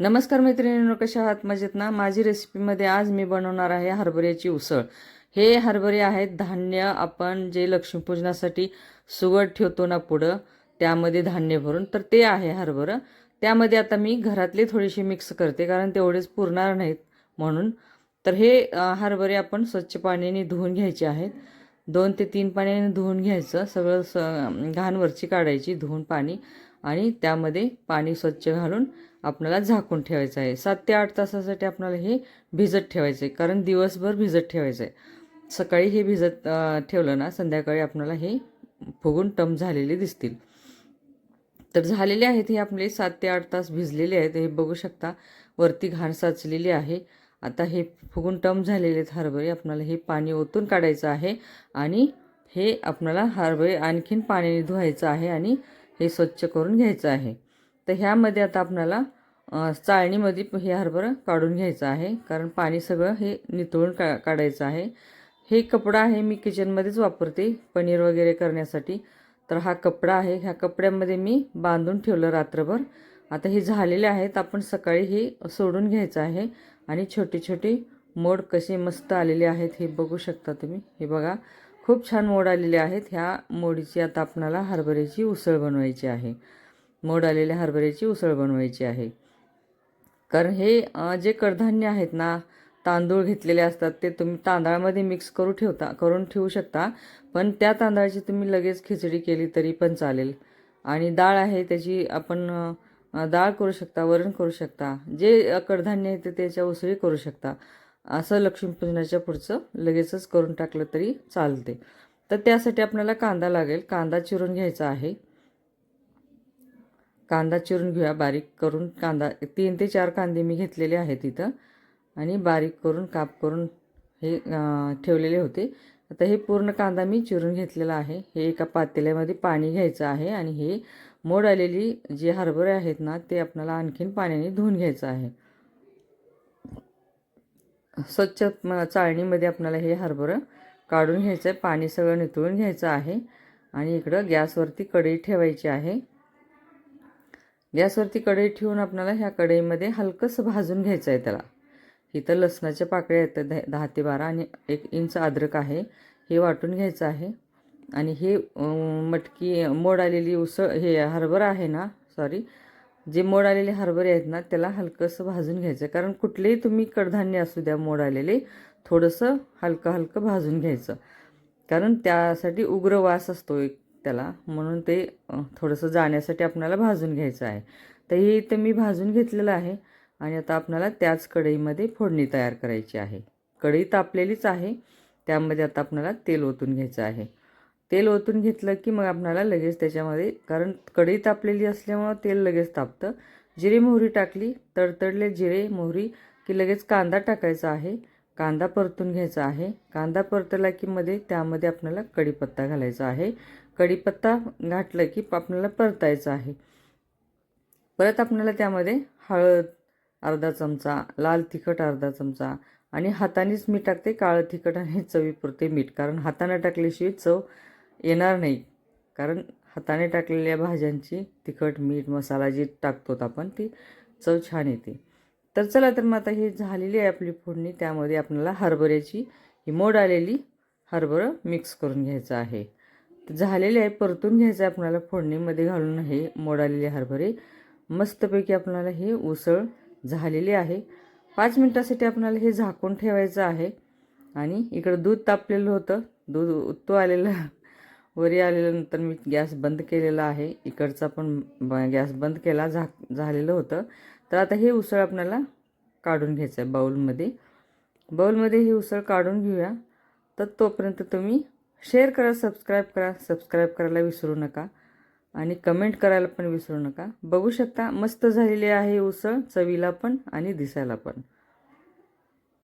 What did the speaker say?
नमस्कार मैत्रिणींनो कशा आहात? मजेत ना? माझी रेसिपीमध्ये आज मी बनवणार आहे हरभऱ्याची उसळ. हे हरभरे आहेत धान्य आपण जे लक्ष्मीपूजनासाठी सुगड ठेवतो ना पुढं त्यामध्ये धान्य भरून. तर ते आहे हरभरं. त्यामध्ये आता मी घरातले थोडेसे मिक्स करते कारण तेवढेच पुरणार नाहीत म्हणून. तर हे हरभरे आपण स्वच्छ पाण्याने धुवून घ्यायचे आहेत. दोन ते तीन पाण्याने धुवून घ्यायचं. सगळं स घाणवरची काढायची धुवून पाणी. आणि त्यामध्ये पाणी स्वच्छ घालून आपल्याला झाकून ठेवायचं आहे. सात ते आठ तासासाठी आपल्याला हे भिजत ठेवायचं आहे कारण दिवसभर भिजत ठेवायचं आहे सकाळी हे भिजत ठेवलं ना संध्याकाळी आपल्याला हे फुगून टम झालेले दिसतील. तर झालेले आहेत हे आपले सात ते आठ तास भिजलेले आहेत. हे बघू शकता वरती घाण साचलेली आहे. आता हे फुगून टम झालेले आहेत हरभरे. आपल्याला हे पाणी ओतून काढायचं आहे आणि हे आपल्याला हरभरे आणखीन पाण्याने धुवायचं आहे आणि हे स्वच्छ करून घ्यायचं आहे. तर ह्यामध्ये आता आपल्याला चाळणीमध्ये हे हरभरं काढून घ्यायचं आहे. कारण पाणी सगळं हे नितळून का काढायचं आहे. हे कपडा आहे मी किचनमध्येच वापरते पनीर वगैरे करण्यासाठी. तर हा कपडा आहे. ह्या कपड्यामध्ये मी बांधून ठेवलं रात्रभर. आता हे झालेले आहेत. आपण सकाळी हे सोडून घ्यायचं आहे. आणि छोटे छोटे मोड कसे मस्त आलेले आहेत हे बघू शकता तुम्ही. हे बघा. खूप छान मोड आलेले आहेत. ह्या मोडीची आता आपणाला हरभऱ्याची उसळ बनवायची आहे. मोड आलेल्या हरभऱ्याची उसळ बनवायची आहे. कारण हे जे कडधान्य आहेत ना तांदूळ घेतलेले असतात ते तुम्ही तांदळामध्ये मिक्स करू ठेवता करून ठेवू शकता. पण त्या तांदळाची तुम्ही लगेच खिचडी केली तरी पण चालेल. आणि डाळ आहे त्याची आपण डाळ करू शकता वरण करू शकता. जे कडधान्य आहे ते त्याच्या उसळी करू शकता. असं लक्ष्मीपूजनाच्या पुढचं लगेचच करून टाकलं तरी चालते. तर त्यासाठी आपल्याला कांदा लागेल. कांदा चिरून घ्यायचा आहे. कांदा चिरून घेऊया. बारीक करून कांदा तीन ते चार कांदे मी घेतलेले आहेत इथं. आणि बारीक करून काप करून हे ठेवलेले होते. आता हे पूर्ण कांदा मी चिरून घेतलेला आहे. हे एका पातेल्यामध्ये पाणी घ्यायचं आहे आणि हे मोड आलेली जे हरभरे आहेत ना ते आपल्याला आणखीन पाण्याने धुवून घ्यायचं आहे. स्वच्छ म- चाळणीमध्ये आपल्याला हे हरभरं काढून घ्यायचं आहे. पाणी सगळं नितळून घ्यायचं आहे. आणि इकडं गॅसवरती कढई ठेवायची आहे. गॅसवरती कढई ठेवून आपल्याला ह्या कढईमध्ये हलकंसं भाजून घ्यायचं आहे त्याला. इथं लसणाच्या पाकळ्या आहेत दहा दहा ते बारा आणि एक इंच अद्रक आहे. हे वाटून घ्यायचं आहे. आणि हे मटकी मोड आलेली उसळ हे हरभरा आहे ना सॉरी जे मोड आलेले हरभरे आहेत ना त्याला हलकंसं भाजून घ्यायचं. कारण कुठलेही तुम्ही कडधान्य असू द्या मोड आलेले थोडंसं हलकं हलकं भाजून घ्यायचं. कारण त्यासाठी उग्र वास असतो एक त्याला. म्हणून ते थोडंसं जाण्यासाठी आपल्याला भाजून घ्यायचं आहे. तर हे इथं मी भाजून घेतलेलं आहे आणि आता आपल्याला त्याच कढईमध्ये फोडणी तयार करायची आहे. कढई तापलेलीच आहे. त्यामध्ये आता आपल्याला तेल ओतून घ्यायचं आहे. तेल ओतून घेतलं की मग आपणाला लगेच त्याच्यामध्ये कारण कढई तापलेली असल्यामुळं तेल लगेच तापतं. जिरे मोहरी टाकली तडतडले जिरे मोहरी की लगेच कांदा टाकायचा आहे. कांदा परतून घ्यायचा आहे. कांदा परतला की मध्ये त्यामध्ये आपल्याला कढीपत्ता घालायचा आहे. कढीपत्ता घातलं की आपल्याला परतायचा आहे. परत आपल्याला त्यामध्ये हळद अर्धा चमचा लाल तिखट अर्धा चमचा आणि हातानेच मीठ टाकते. काळं तिखट आणि चवीपुरते मीठ कारण हाताने टाकल्याशिवाय चव येणार नाही. कारण हाताने टाकलेल्या भाज्यांची तिखट मीठ मसाला जी टाकतो आपण ती चव छान येते. तर चला तर मग आता हे झालेली आहे आपली फोडणी. त्यामध्ये आपल्याला हरभऱ्याची ही मोड आलेली हरभरं मिक्स करून घ्यायचं आहे. तर झालेले आहे परतून घ्यायचं आहे आपल्याला फोडणीमध्ये घालून हे मोड आलेले हरभरे. मस्तपैकी आपल्याला हे उसळ झालेली आहे. पाच मिनटासाठी आपल्याला हे झाकून ठेवायचं आहे. आणि इकडं दूध तापलेलं होतं. दूध उत्तू आलेलं वरी आलेल्यानंतर मी गॅस बंद केलेला आहे. इकडचा पण ब- गॅस बंद केला झा झालेलं होतं. तर आता हे उसळ आपल्याला काढून घ्यायचं आहे बाऊलमध्ये बाऊलमध्ये ही उसळ काढून घेऊया. तर तोपर्यंत तुम्ही शेअर करा सबस्क्राईब करा. सबस्क्राईब करायला विसरू नका. आणि कमेंट करायला पण विसरू नका. बघू शकता मस्त झालेली आहे उसळ चवीला पण आणि दिसायला पण.